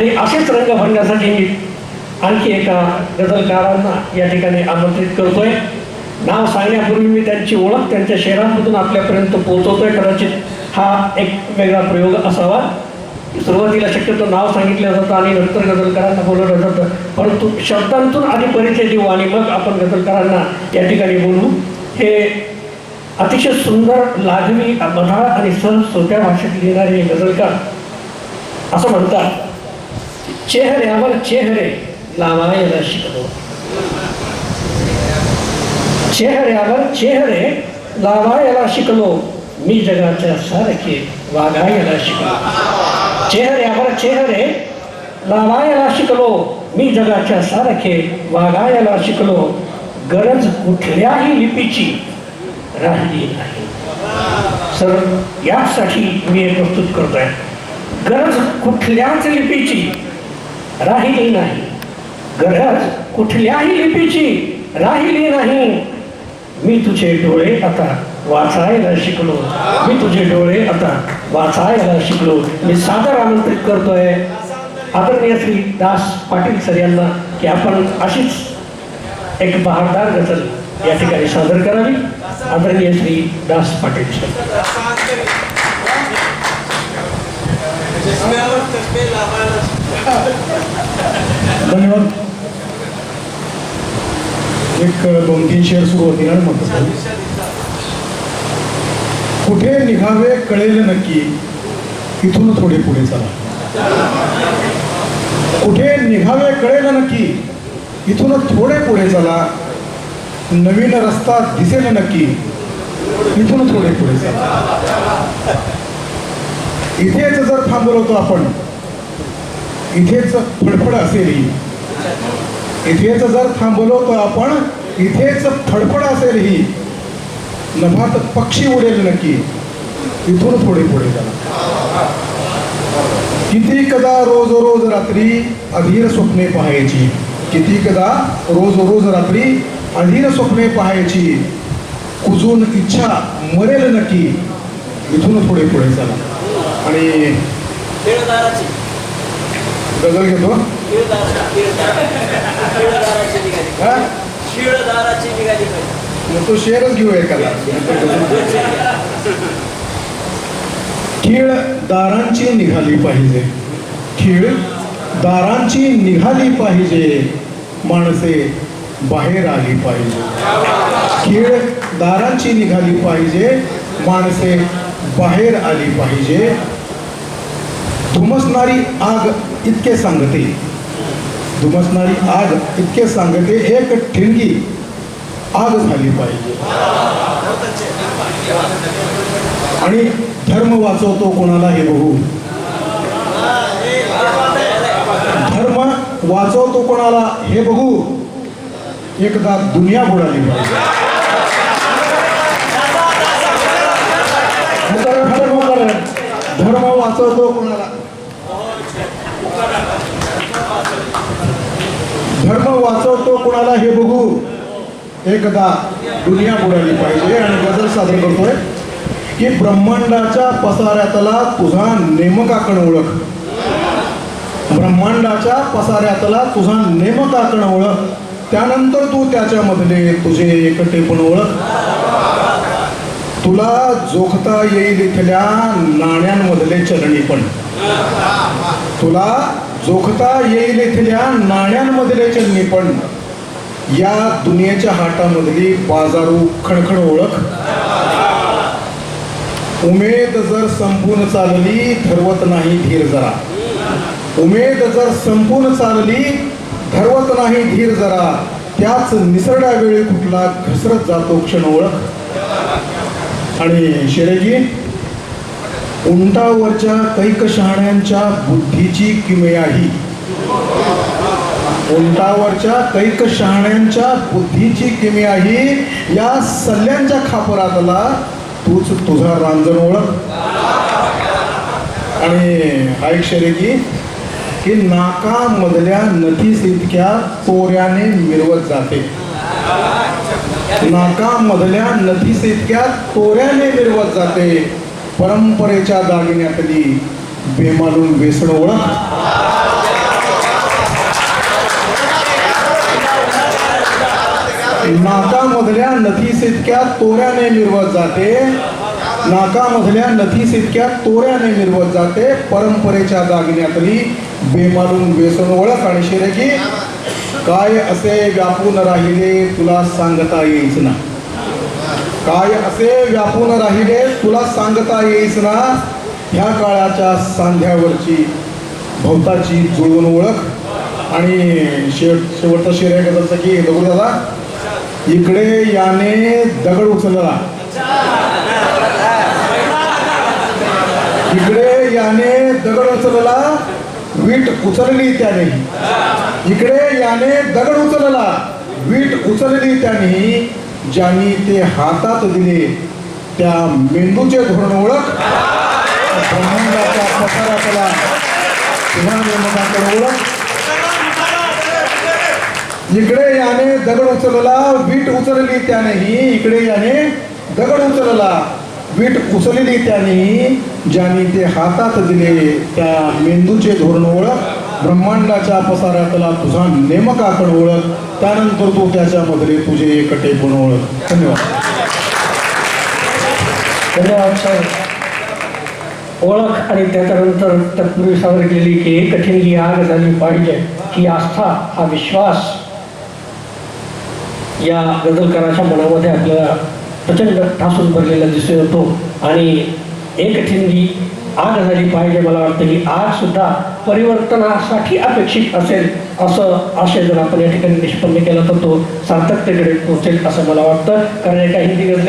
आणि असेच रंग भरण्यासाठी मी आणखी एका गझलकारांना या ठिकाणी आमंत्रित करतोय. नाव सांगण्यापूर्वी मी त्यांची ओळख त्यांच्या शहरांमधून आपल्यापर्यंत पोहोचवतोय. कदाचित हा एक वेगळा प्रयोग असावा. सुरुवातीला शक्यतो नाव सांगितलं जातं आणि नंतर गजलकारांना बोलवलं जातं. परंतु शब्दांतून आधी परिचय देऊ आणि मग आपण गजलकारांना या ठिकाणी बोलू हे अतिशय सुंदर लाजवी मधाळ आणि सहज सोप्या भाषेत लिहिणारे हे असं म्हणतात. चेहऱ्यावर चेहरे लावायला शिकलो चेहऱ्यावर चेहरे लावायला शिकलो मी जगाच्या सारखे वागायला शिकलो चेहऱ्यावर चेहरे लावायला शिकलो मी जगाच्या सारखे वागायला शिकलो गरज कुठल्याही लिपीची राहिली नाही. सर यासाठी मी हे प्रस्तुत करतोय. गरज कुठल्याच लिपीची राहिली नाही. गरज कुठल्याही लिपीची राहिली नाही. मी तुझे डोळे आता वाचायला शिकलो. मी तुझे डोळे आता वाचायला शिकलो. मी सादर आमंत्रित करतोय. आदरणीय श्री दास पाटील सर यांना की आपण अशीच एक बहारदार गझल या ठिकाणी सादर करावी. आदरणीय श्री दास पाटील सर. धन्यवाद. एक दोन तीन शेअर सुरू होतील आणि मग कुठे निघावे कळेल नक्की इथून थोडे पुढे चला. कुठे निघावे कळेल नक्की इथून थोडे पुढे चला. नवीन रस्ता दिसेल नक्की इथून थोडे पुढे चला. इथेच जर थांबलो होतो आपण इथेच फडफड असेल इथेच जर थांबलो तर आपण इथेच फडफड असेल ही. नभात पक्षी उडेल नक्की. इथून पुढे पुढे झाला किती कदा रोज रोज रात्री अधीर स्वप्ने पाहायची. किती कदा रोज रोज रात्री अधीर स्वप्ने पाहायची. कुजून इच्छा मरेल नक्की. इथून पुढे पुढे चला आणि गजल घेतो. मग तो शेरच घेऊ एखादा खीळ दारांची निघाली पाहिजे. खीळ दारांची निघाली पाहिजे. माणसे बाहेर आली पाहिजे. खीळ दारांची निघाली पाहिजे. माणसे बाहेर आली पाहिजे. धुमसणारी आग इतके सांगते. धुमसणारी आग इतके सांगते एक ठिणगी आग झाली पाहिजे. आणि धर्म वाचवतो कोणाला हे बघू. धर्म वाचवतो कोणाला हे बघू. एकदा दुनिया बुडाली पाहिजे. धर्म वाचवतो कोणाला? धर्म वाचवतो कुणाला हे बघू. एकदा दुनिया बुडाली पाहिजे आणि गजल सादर करतोय की ब्रह्मांडाच्या पसाऱ्यातला तुझा नेमकाकण ओळख. ब्रह्मांडाच्या पसाऱ्यातला तुझा नेमकाकण ओळख. त्यानंतर तू त्याच्यामधले तुझे एकटे पण ओळख. तुला जोखता येईल इथल्या नाण्यांमधले चलनीपण तुला जोखता येईल इथल्या नाण्यांमधले चलनीपण या दुनियेच्या हाटामधली बाजारू खणखण ओळख. उमेद जर संपून चालली धरवत नाही धीर जरा. उमेद जर संपून चालली धरवत नाही धीर जरा. त्याच निसरड्या वेळी कुठला घसरत जातो क्षण ओळख. आणि शेरेजी उंटावरच्या कैक शहाण्यांच्या बुद्धीची किमयाही. उंटावरच्या कैक शहाण्यांच्या बुद्धीची किमयाही या सल्ल्यांच्या खापरातला तूच तुझा रांजण ओळख. आणि ऐक शर्यती की नाकामधल्या नदीस इतक्या तोऱ्याने मिरवत जाते. नाकामधल्या नदीस इतक्या तोऱ्याने मिरवत जाते. परंपरेच्या दागिन्यातली बेमालून बेसड ओळख. नाकामधल्या नथीस इतक्या तोऱ्याने मिरवत जाते. नाकामधल्या नथीस इतक्या तोऱ्याने मिरवत जाते. परंपरेच्या दागिन्यातली बेमालून बेसड ओळख आणि शिरेकी काय असे व्यापून राहिले तुला सांगता येईच ना काय असे व्यापून राहिले तुला सांगता येईस ना? ह्या काळाच्या सांध्यावरची भवताची जुळवून ओळख. आणि शेवट शेवटचा शिर जसं की दगड दादा? इकडे याने दगड उचलला. इकडे याने दगड उचलला वीट उचलली त्याने. इकडे याने दगड उचलला वीट उचलली त्याने. ज्यांनी ते हातात दिले त्या मेंदूचे धोरण ओळख. ब्रह्मांडाच्या पुन्हा ओळख. इकडे याने दगड उचलला वीट उचलली त्यानेही. इकडे याने दगड उचलला वीट उचलली त्याने ज्यांनी ते हातात दिले त्या मेंदूचे धोरण ओळख. ब्रह्मांडाच्या पसारातला तुझा नेमकाकडे ओळख त्यानंतर तू त्याच्यामधले तुझे एकटे पण ओळख. धन्यवाद. धन्यवाद साहेब ओळख आणि त्याच्यानंतर तत्पूर्वी सावरलेली की एक कठीण ही आग झाली पाहिजे ही आस्था हा विश्वास या गजलकाराच्या मनामध्ये आपल्याला प्रचंड ठासून भरलेला दिसून येतो. आणि एक ठिंगी आग झाली पाहिजे मला वाटतं की आज सुद्धा परिवर्तनासाठी अपेक्षित असेल असं आशय जर आपण या ठिकाणी निष्पन्न केला तर तो सार्थकतेकडे पोहोचेल असं मला वाटतं. कारण एका हिंदी गजले